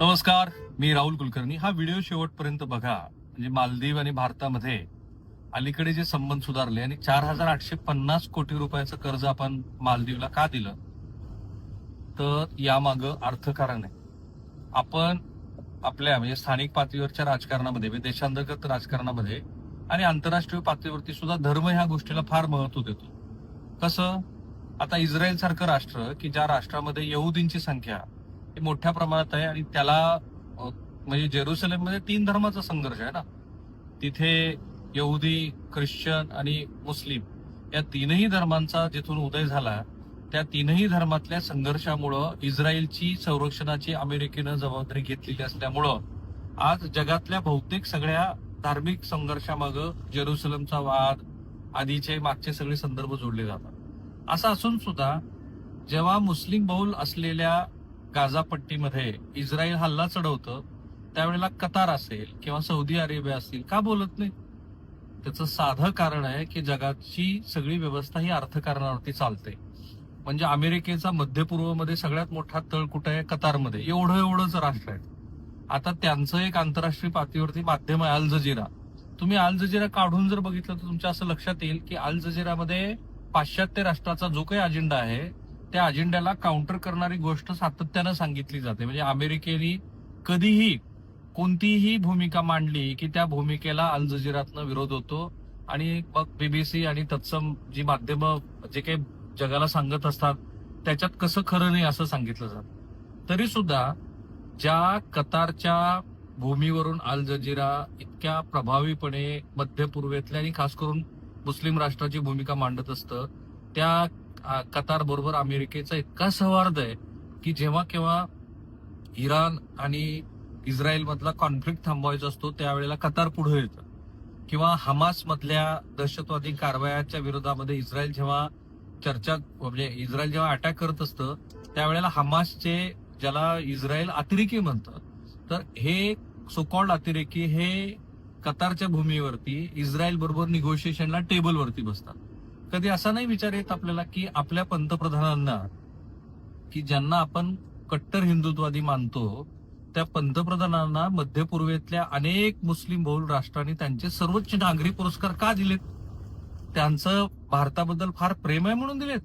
नमस्कार मी राहुल कुलकर्णी. हा व्हिडिओ शेवटपर्यंत बघा. म्हणजे मालदीव आणि भारतामध्ये अलीकडे जे संबंध सुधारले आणि चार हजार आठशे पन्नास कोटी रुपयाचं कर्ज आपण मालदीवला का दिलं? तर यामागं अर्थकारण आहे. आपण आपल्या म्हणजे स्थानिक पातळीवरच्या राजकारणामध्ये म्हणजे देशांतर्गत राजकारणामध्ये आणि आंतरराष्ट्रीय पातळीवरती सुद्धा धर्म ह्या गोष्टीला फार महत्त्व देतो. कसं? आता इस्रायल सारखं राष्ट्र की ज्या राष्ट्रामध्ये यहुदींची संख्या हे मोठ्या प्रमाणात आहे आणि त्याला म्हणजे जेरुसलेममध्ये तीन धर्माचा संघर्ष आहे ना. तिथे यहुदी ख्रिश्चन आणि मुस्लिम या तीनही धर्मांचा जिथून उदय झाला त्या तीनही धर्मातल्या संघर्षामुळं इस्रायलची संरक्षणाची अमेरिकेनं जबाबदारी घेतलेली असल्यामुळं आज जगातल्या बहुतेक सगळ्या धार्मिक संघर्षामागं जेरुसलमचा वाद आधीचे मागचे सगळे संदर्भ जोडले जातात. असं असून सुद्धा जेव्हा मुस्लिम बहुल असलेल्या गाझापट्टीमध्ये इस्रायल हल्ला चढवतं त्यावेळेला कतार असेल किंवा सौदी अरेबिया असतील का बोलत नाही? त्याचं साधं कारण आहे की जगाची सगळी व्यवस्था ही अर्थकारणावरती चालते. म्हणजे अमेरिकेचा मध्य पूर्वमध्ये सगळ्यात मोठा तळ कुठं आहे? कतारमध्ये. एवढं एवढंच राष्ट्र आहे. आता त्यांचं एक आंतरराष्ट्रीय पातळीवरती माध्यम आहे अल जजीरा. तुम्ही अल जजीरा काढून जर बघितलं तर तुमच्या असं लक्षात येईल की अल जजीरामध्ये पाश्चात्य राष्ट्राचा जो काही अजेंडा आहे त्या अजेंड्याला काउंटर करणारी गोष्ट सातत्यानं सांगितली जाते. म्हणजे अमेरिकेने कधीही कोणतीही भूमिका मांडली की त्या भूमिकेला अल जजीरातनं विरोध होतो. आणि मग बीबीसी आणि तत्सम जी माध्यमं जे काही जगाला सांगत असतात त्याच्यात कसं खरं नाही असं सांगितलं जातं. तरी सुद्धा ज्या कतारच्या भूमीवरून अल जजीरा इतक्या प्रभावीपणे मध्य पूर्वेतल्या आणि खास करून मुस्लिम राष्ट्राची भूमिका मांडत असतं त्या कतार बरोबर अमेरिकेचा इतका सौहार्द आहे की जेव्हा केव्हा इराण आणि इस्रायल मधला कॉन्फ्लिक्ट थांबवायचा असतो त्यावेळेला कतार पुढे येतं. किंवा हमास मधल्या दहशतवादी कारवायाच्या विरोधामध्ये इस्रायल जेव्हा चर्चा म्हणजे इस्रायल जेव्हा अटॅक करत असतं त्यावेळेला हमासचे ज्याला इस्रायल अतिरेकी म्हणतात तर हे सोकॉल्ड अतिरेकी हे कतारच्या भूमीवरती इस्रायल बरोबर निगोशिएशनला टेबलवरती बसतात. कधी असा नाही विचार येत आपल्याला की आपल्या पंतप्रधानांना की ज्यांना आपण कट्टर हिंदुत्वादी मानतो त्या पंतप्रधानांना मध्य पूर्वेतल्या अनेक मुस्लिम बहुल राष्ट्रांनी त्यांचे सर्वोच्च नागरी पुरस्कार का दिलेत? त्यांचं भारताबद्दल फार प्रेम आहे म्हणून दिलेत.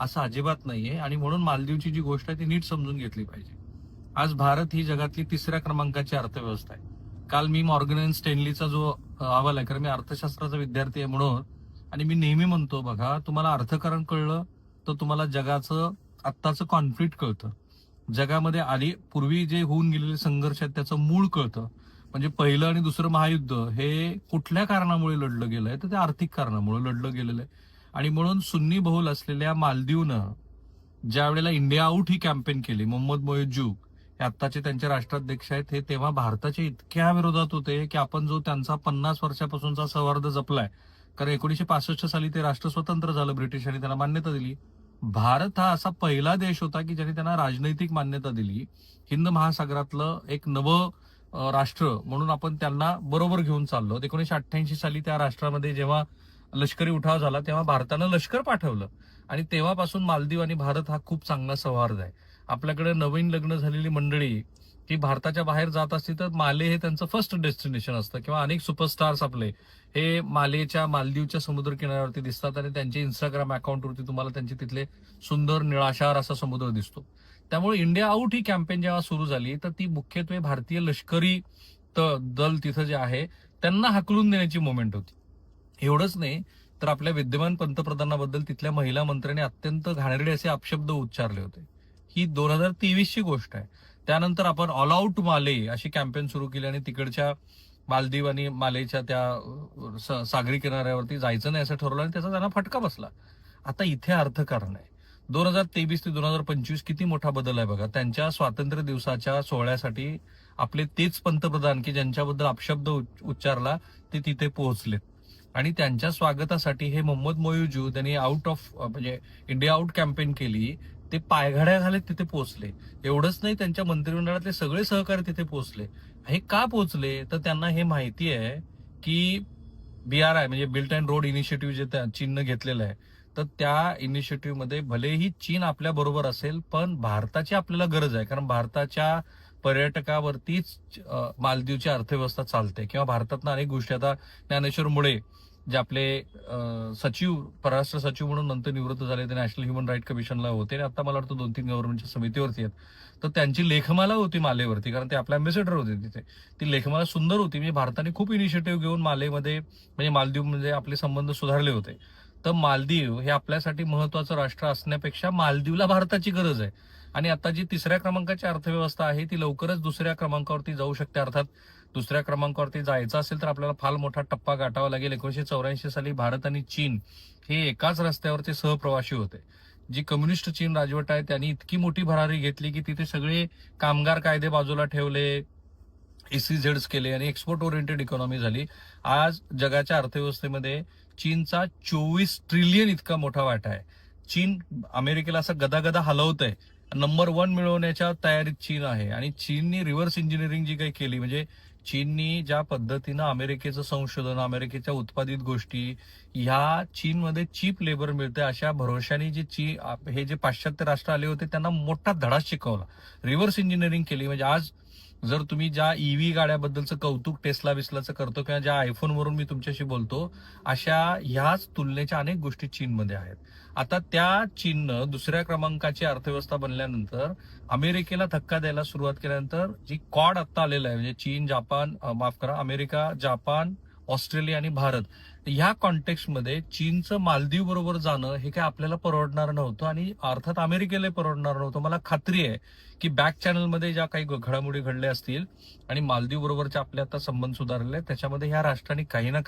असं अजिबात नाहीये आणि म्हणून मालदीवची जी गोष्ट आहे ती नीट समजून घेतली पाहिजे. आज भारत ही जगातली तिसऱ्या क्रमांकाची अर्थव्यवस्था आहे. काल मी मॉर्गन स्टेनलीचा जो अहवाल आहे कारण मी अर्थशास्त्राचा विद्यार्थी आहे म्हणून आणि मी नेहमी म्हणतो बघा तुम्हाला अर्थकारण कळलं तर तुम्हाला जगाचं आत्ताचं कॉन्फ्लिक्ट कळतं. जगामध्ये आली पूर्वी जे होऊन गेलेले संघर्ष आहेत त्याचं मूळ कळतं. म्हणजे पहिलं आणि दुसरं महायुद्ध हे कुठल्या कारणामुळे लढलं गेलंय तर ते आर्थिक कारणामुळे लढलं गेलेलं आहे. आणि म्हणून सुन्नी बहुल असलेल्या मालदीवनं ज्या वेळेला इंडिया आऊट ही कॅम्पेन केली मोहम्मद मोयजू हे आत्ताचे त्यांचे राष्ट्राध्यक्ष आहेत हे तेव्हा भारताच्या इतक्या विरोधात होते की आपण जो त्यांचा पन्नास वर्षापासूनचा सौहार्द जपलाय कारण एकोणीशे पासष्ट साली ते राष्ट्र स्वतंत्र झालं ब्रिटिशांनी त्यांना मान्यता दिली. भारत हा असा पहिला देश होता की ज्याने त्यांना राजनैतिक मान्यता दिली. हिंद महासागरातलं एक नवं राष्ट्र म्हणून आपण त्यांना बरोबर घेऊन चाललो. एकोणीशे अठ्ठ्याऐंशी साली त्या राष्ट्रामध्ये जेव्हा लष्करी उठाव झाला तेव्हा भारतानं लष्कर पाठवलं. आणि तेव्हापासून मालदीव आणि भारत हा खूप चांगला सौहार्द आहे. आपल्याकडे नवीन लग्न झालेली मंडळी ती भारताच्या बाहेर जात असती तर माले हे त्यांचं फर्स्ट डेस्टिनेशन असतं. किंवा अनेक सुपरस्टार्स आपले हे मालेच्या मालदीवच्या समुद्र किनाऱ्यावरती दिसतात आणि त्यांचे इंस्टाग्राम अकाउंटवरती तुम्हाला त्यांचे तिथले सुंदर निळाशार असा समुद्र दिसतो. त्यामुळे इंडिया आउट ही कॅम्पेन जेव्हा सुरू झाली तर ती मुख्यत्वे भारतीय लष्करी दल तिथं जे आहे त्यांना हाकलून देण्याची मोमेंट होती. एवढंच नाही तर आपल्या विद्यमान पंतप्रधानाबद्दल तिथल्या महिला मंत्र्यांनी अत्यंत घाणेरडे असे अपशब्द उच्चारले होते. ही दोन हजार तेवीस ची गोष्ट आहे. त्यानंतर आपण ऑल आउट माले अशी कॅम्पेन सुरू केली आणि तिकडच्या मालदीव आणि मालेच्या त्या स- सागरी किनाऱ्यावरती जायचं नाही असं ठरवलं आणि त्याचा त्यांना फटका बसला. आता इथे अर्थकारण आहे. दोन हजार तेवीस ते दोन हजार पंचवीस किती मोठा बदल आहे बघा. त्यांच्या स्वातंत्र्य दिवसाच्या सोहळ्यासाठी आपले तेच पंतप्रधान की ज्यांच्याबद्दल अपशब्द उच्चारला ते तिथे पोहोचलेत. आणि त्यांच्या स्वागतासाठी हे मोहम्मद मोयुजू त्यांनी आउट ऑफ म्हणजे इंडिया आउट कॅम्पेन केली. ते पायघड्या झाले तिथे पोहोचले. एवढंच नाही त्यांच्या मंत्रिमंडळातले सगळे सहकारी तिथे पोहोचले. हे का पोहोचले? तर त्यांना हे माहिती आहे की बी आर आय म्हणजे बिल्ट अँड रोड इनिशिएटिव्ह जे त्या चीननं घेतलेलं आहे तर त्या इनिशिएटिव्हमध्ये भलेही चीन आपल्या बरोबर असेल पण भारताची आपल्याला गरज आहे. कारण भारताच्या पर्यटकावरतीच मालदीवची अर्थव्यवस्था चालते किंवा भारतातनं अनेक गोष्टी. आता ज्ञानेश्वर मुळे जे आपले सचिव परराष्ट्र सचिव म्हणून नंतर निवृत्त झाले ते नॅशनल ह्युमन राईट कमिशनला होते आणि आता मला वाटतं दोन तीन गव्हर्नमेंटच्या समितीवरती आहेत. तर त्यांची लेखमाला होती मालेवरती कारण ते आपल्या अँबेसेडर होते तिथे. ती लेखमाला सुंदर होती म्हणजे भारताने खूप इनिशिएटिव्ह घेऊन मालेमध्ये म्हणजे मालदीवमध्ये आपले संबंध सुधारले होते. तर मालदीव हे आपल्यासाठी महत्वाचं राष्ट्र असण्यापेक्षा मालदीवला भारताची गरज आहे. आणि आता जी तिसऱ्या क्रमांकाची अर्थव्यवस्था आहे ती लवकरच दुसऱ्या क्रमांकावरती जाऊ शकते अर्थात दुसऱ्या क्रमांकावरती जायचं असेल तर आपल्याला फार मोठा टप्पा गाठावा लागेल. एकोणीशे चौऱ्याऐंशी साली भारत आणि चीन हे एकाच रस्त्यावरती सहप्रवासी होते. जी कम्युनिस्ट चीन राजवट आहे त्यांनी इतकी मोठी भरारी घेतली की तिथे सगळे कामगार कायदे बाजूला ठेवले एसीझेड्स केले आणि एक्सपोर्ट ओरिएंटेड इकॉनॉमी झाली. आज जगाच्या अर्थव्यवस्थेमध्ये चीनचा चोवीस ट्रिलियन इतका मोठा वाटा आहे. चीन अमेरिकेला असं गदागदा हलवत आहे नंबर वन मिळवण्याच्या तयारीत चीन आहे आणि चीननी रिव्हर्स इंजिनिअरिंग जी काही केली म्हणजे चीननी ज्या पद्धतीनं अमेरिकेचं संशोधन अमेरिकेच्या उत्पादित गोष्टी ह्या चीनमध्ये चीप लेबर मिळते अशा भरोशाने जे ची हे जे पाश्चात्य राष्ट्र आले होते त्यांना मोठा धडा शिकवला. रिव्हर्स इंजिनिअरिंग केली. म्हणजे आज जर तुम्ही ज्या ईव्ही गाड्याबद्दलचं कौतुक टेस्ला बिस्लाचं करतो किंवा ज्या आयफोनवरून मी तुमच्याशी बोलतो अशा ह्याच तुलनेच्या अनेक गोष्टी चीनमध्ये आहेत. आता त्या चीननं दुसऱ्या क्रमांकाची अर्थव्यवस्था बनल्यानंतर अमेरिकेला धक्का द्यायला सुरुवात केल्यानंतर जी कॉड आत्ता आलेला आहे म्हणजे चीन जापान माफ करा अमेरिका जापान ऑस्ट्रेलिया आणि भारत ह्या कॉन्टेक्स्टमध्ये चीनचं मालदीव बरोबर जाणं हे काय आपल्याला परवडणार नव्हतं आणि अर्थात अमेरिकेला परवडणार नव्हतं. मला खात्री आहे की बॅक चॅनलमध्ये ज्या काही घडामोडी घडल्या असतील आणि मालदीव बरोबरचे आपले आता संबंध सुधारले त्याच्यामध्ये ह्या राष्ट्रांनी काही ना